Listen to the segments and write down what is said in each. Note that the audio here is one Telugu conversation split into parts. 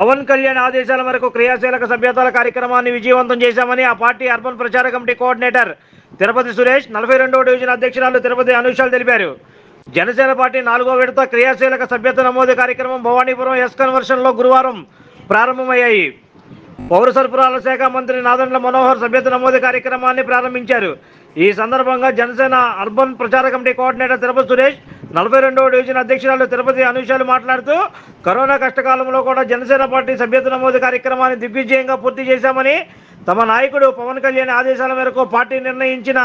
పవన్ కళ్యాణ్ ఆదేశాల మేరకు క్రియాశీలక సభ్యతల కార్యక్రమాన్ని విజయవంతం చేశామని ఆ పార్టీ అర్బన్ ప్రచార కమిటీ కోఆర్డినేటర్ తిరుపతి సురేష్ నలభై రెండవ డివిజన్ అధ్యక్షురాలు తిరుపతి అనుషాలు తెలిపారు. జనసేన పార్టీ నాలుగో విడత క్రియాశీలక సభ్యత నమోదు కార్యక్రమం భవానీపురం ఎస్ కన్వర్షన్లో గురువారం ప్రారంభమయ్యాయి. పౌర సరఫరాల శాఖ మంత్రి నాదండ్ల మనోహర్ సభ్యత నమోదు కార్యక్రమాన్ని ప్రారంభించారు. ఈ సందర్భంగా జనసేన అర్బన్ ప్రచార కమిటీ కోఆర్డినేటర్ తిరుపతి సురేష్ నలభై రెండవ డివిజన్ అధ్యక్షురాలు తిరుపతి అనుషాలు మాట్లాడుతూ కరోనా కష్టకాలంలో కూడా జనసేన పార్టీ సభ్యత నమోదు కార్యక్రమాన్ని దిగ్విజయంగా పూర్తి చేశామని తమ నాయకుడు పవన్ కళ్యాణ్ ఆదేశాల మేరకు పార్టీ నిర్ణయించిన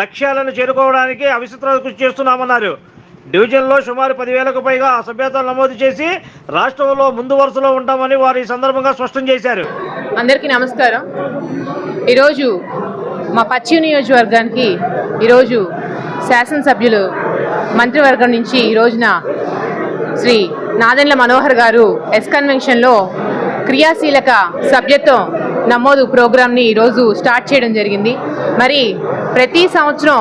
లక్ష్యాలను చేరుకోవడానికి అవిశ్రాంత కృషి చేస్తున్నామన్నారు. డివిజన్లో సుమారు పదివేలకు పైగా సభ్యతలు నమోదు చేసి రాష్ట్రంలో ముందు వరుసలో ఉంటామని వారు ఈ సందర్భంగా స్పష్టం చేశారు. అందరికీ నమస్కారం. ఈరోజు మా పశ్చిమ నియోజకవర్గానికి ఈరోజు శాసనసభ్యులు మంత్రివర్గం నుంచి ఈ రోజున శ్రీ నాదెండ్ల మనోహర్ గారు ఎస్ కన్వెన్షన్లో క్రియాశీలక సభ్యత్వం నమోదు ప్రోగ్రామ్ని ఈరోజు స్టార్ట్ చేయడం జరిగింది. మరి ప్రతి సంవత్సరం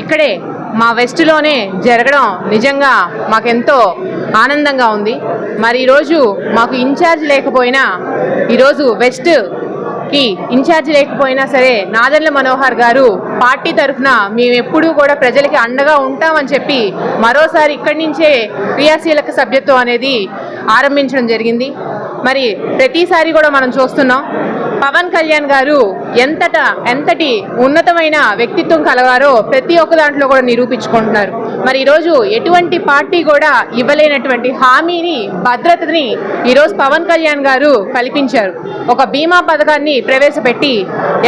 ఇక్కడే మా వెస్ట్లోనే జరగడం నిజంగా మాకెంతో ఆనందంగా ఉంది. మరి ఈరోజు మాకు ఇన్ఛార్జ్ లేకపోయినా ఈరోజు వెస్ట్ కి ఇన్ఛార్జ్ లేకపోయినా సరే నాదన్ల మనోహర్ గారు పార్టీ తరఫున మేము ఎప్పుడూ కూడా ప్రజలకి అండగా ఉంటామని చెప్పి మరోసారి ఇక్కడి నుంచే క్రియాశీలక సభ్యత్వం అనేది ఆరంభించడం జరిగింది. మరి ప్రతిసారి కూడా మనం చూస్తున్నాం. పవన్ కళ్యాణ్ గారు ఎంతట ఎంతటి ఉన్నతమైన వ్యక్తిత్వం కలవారో ప్రతి ఒక్క దాంట్లో కూడా నిరూపించుకుంటున్నారు. మరి ఈరోజు ఎటువంటి పార్టీ కూడా ఇవ్వలేనటువంటి హామీని భద్రతని ఈరోజు పవన్ కళ్యాణ్ గారు కల్పించారు. ఒక బీమా పథకాన్ని ప్రవేశపెట్టి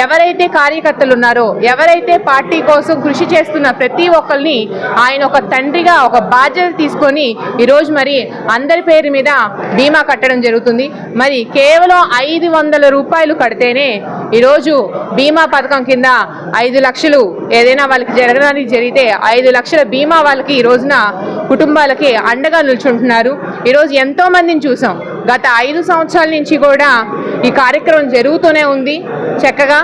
ఎవరైతే కార్యకర్తలు ఉన్నారో ఎవరైతే పార్టీ కోసం కృషి చేస్తున్న ప్రతి ఒక్కరిని ఆయన ఒక తండ్రిగా ఒక బాధ్యత తీసుకొని ఈరోజు మరి అందరి పేరు మీద బీమా కట్టడం జరుగుతుంది. మరి కేవలం ఐదు వందల రూపాయలు కడితేనే ఈరోజు బీమా పథకం కింద ఐదు లక్షలు ఏదైనా వాళ్ళకి జరగడానికి జరిగితే ఐదు లక్షల బీమా వాళ్ళకి ఈ రోజున కుటుంబాలకి అండగా నిల్చుంటున్నారు. ఈరోజు ఎంతో మందిని చూసాం. గత ఐదు సంవత్సరాల నుంచి కూడా ఈ కార్యక్రమం జరుగుతూనే ఉంది. చక్కగా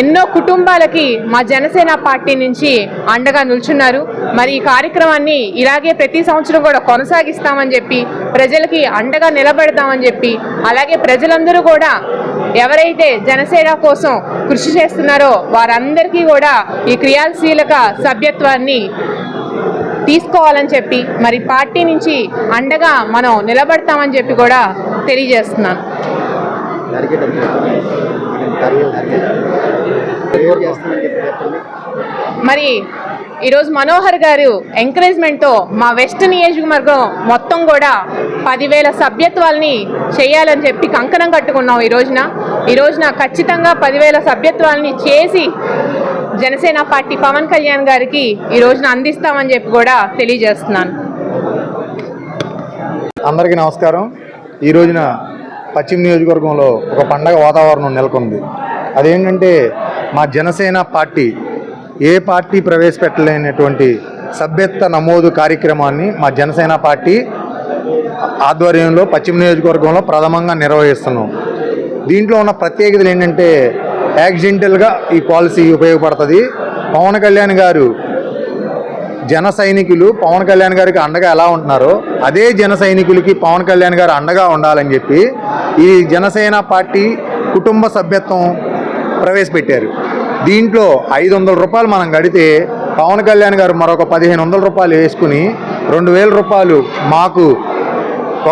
ఎన్నో కుటుంబాలకి మా జనసేన పార్టీ నుంచి అండగా నిల్చున్నారు. మరి ఈ కార్యక్రమాన్ని ఇలాగే ప్రతి సంవత్సరం కూడా కొనసాగిస్తామని చెప్పి ప్రజలకి అండగా నిలబెడతామని చెప్పి అలాగే ప్రజలందరూ కూడా ఎవరైతే జనసేన కోసం కృషి చేస్తున్నారో వారందరికీ కూడా ఈ క్రియాశీలక సభ్యత్వాన్ని తీసుకోవాలని చెప్పి మరి పార్టీ నుంచి అండగా మనం నిలబడతామని చెప్పి కూడా తెలియజేస్తున్నాను. మరి ఈరోజు మనోహర్ గారు ఎంకరేజ్మెంట్తో మా వెస్ట్ నియోజకవర్గం మొత్తం కూడా పదివేల సభ్యత్వాల్ని చేయాలని చెప్పి కంకణం కట్టుకున్నాం ఈ రోజున. ఈ రోజున ఖచ్చితంగా పదివేల సభ్యత్వాల్ని చేసి జనసేన పార్టీ పవన్ కళ్యాణ్ గారికి ఈ రోజున అందిస్తామని చెప్పి కూడా తెలియజేస్తున్నాను. అందరికీ నమస్కారం. ఈ రోజున పశ్చిమ నియోజకవర్గంలో ఒక పండగ వాతావరణం నెలకొంది. అదేంటంటే మా జనసేన పార్టీ ఏ పార్టీ ప్రవేశపెట్టలేనటువంటి సభ్యత్వ నమోదు కార్యక్రమాన్ని మా జనసేన పార్టీ ఆధ్వర్యంలో పశ్చిమ నియోజకవర్గంలో ప్రథమంగా నిర్వహిస్తున్నాం. దీంట్లో ఉన్న ప్రత్యేకతలు ఏంటంటే యాక్సిడెంటల్గా ఈ పాలసీ ఉపయోగపడుతుంది. పవన్ కళ్యాణ్ గారు జన సైనికులు పవన్ కళ్యాణ్ గారికి అండగా ఎలా ఉంటున్నారో అదే జన సైనికులకి పవన్ కళ్యాణ్ గారు అండగా ఉండాలని చెప్పి ఈ జనసేన పార్టీ కుటుంబ సభ్యత్వం ప్రవేశపెట్టారు. దీంట్లో ఐదు వందల రూపాయలు మనం గడితే పవన్ కళ్యాణ్ గారు మరొక పదిహేను వందల రూపాయలు వేసుకుని రెండు వేల రూపాయలు మాకు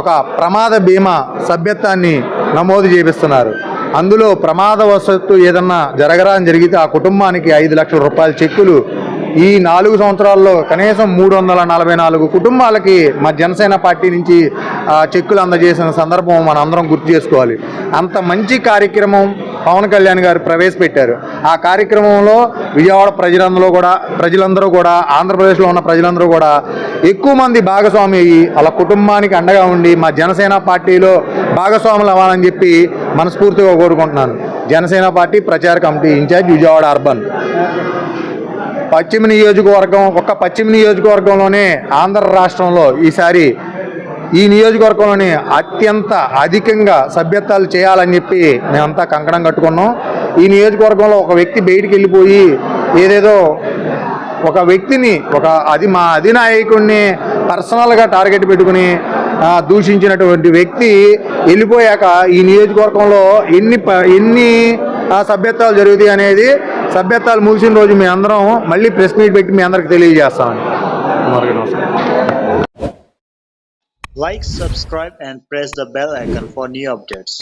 ఒక ప్రమాద బీమా సభ్యత్వాన్ని నమోదు చేపిస్తున్నారు. అందులో ప్రమాదవశత్తు ఏదన్నా జరగరాని జరిగితే ఆ కుటుంబానికి ఐదు లక్షల రూపాయల చెక్కులు. ఈ నాలుగు సంవత్సరాల్లో కనీసం మూడు వందల నలభై నాలుగు కుటుంబాలకి మా జనసేన పార్టీ నుంచి ఆ చెక్కులు అందజేసిన సందర్భం మనం అందరం గుర్తు చేసుకోవాలి. అంత మంచి కార్యక్రమం పవన్ కళ్యాణ్ గారు ప్రవేశపెట్టారు. ఆ కార్యక్రమంలో విజయవాడ ప్రజలందరూ కూడా ప్రజలందరూ కూడా ఆంధ్రప్రదేశ్లో ఉన్న ప్రజలందరూ కూడా ఎక్కువ మంది భాగస్వామి అయ్యి అలా కుటుంబానికి అండగా ఉండి మా జనసేన పార్టీలో భాగస్వాములు అవ్వాలని చెప్పి మనస్ఫూర్తిగా కోరుకుంటున్నాను. జనసేన పార్టీ ప్రచార కమిటీ ఇన్ఛార్జ్ విజయవాడ అర్బన్. పశ్చిమ నియోజకవర్గం ఒక్క పశ్చిమ నియోజకవర్గంలోనే ఆంధ్ర రాష్ట్రంలో ఈసారి ఈ నియోజకవర్గంలోని అత్యంత అధికంగా సభ్యత్వాలు చేయాలని చెప్పి మేమంతా కంకణం కట్టుకున్నాం. ఈ నియోజకవర్గంలో ఒక వ్యక్తి బయటికి వెళ్ళిపోయి ఏదేదో ఒక వ్యక్తిని ఒక అది మా అధినాయకుడిని పర్సనల్గా టార్గెట్ పెట్టుకుని దూషించినటువంటి వ్యక్తి వెళ్ళిపోయాక ఈ నియోజకవర్గంలో ఎన్ని ఎన్ని ఆ, సభ్యత్వాలు జరుగుతాయి అనేది సభ్యత్వాలు ముగిసిన రోజు మీ అందరం మళ్ళీ ప్రెస్ మీట్ పెట్టి మీ అందరికి తెలియజేస్తామని like subscribe Like, subscribe, and press the bell icon for new updates.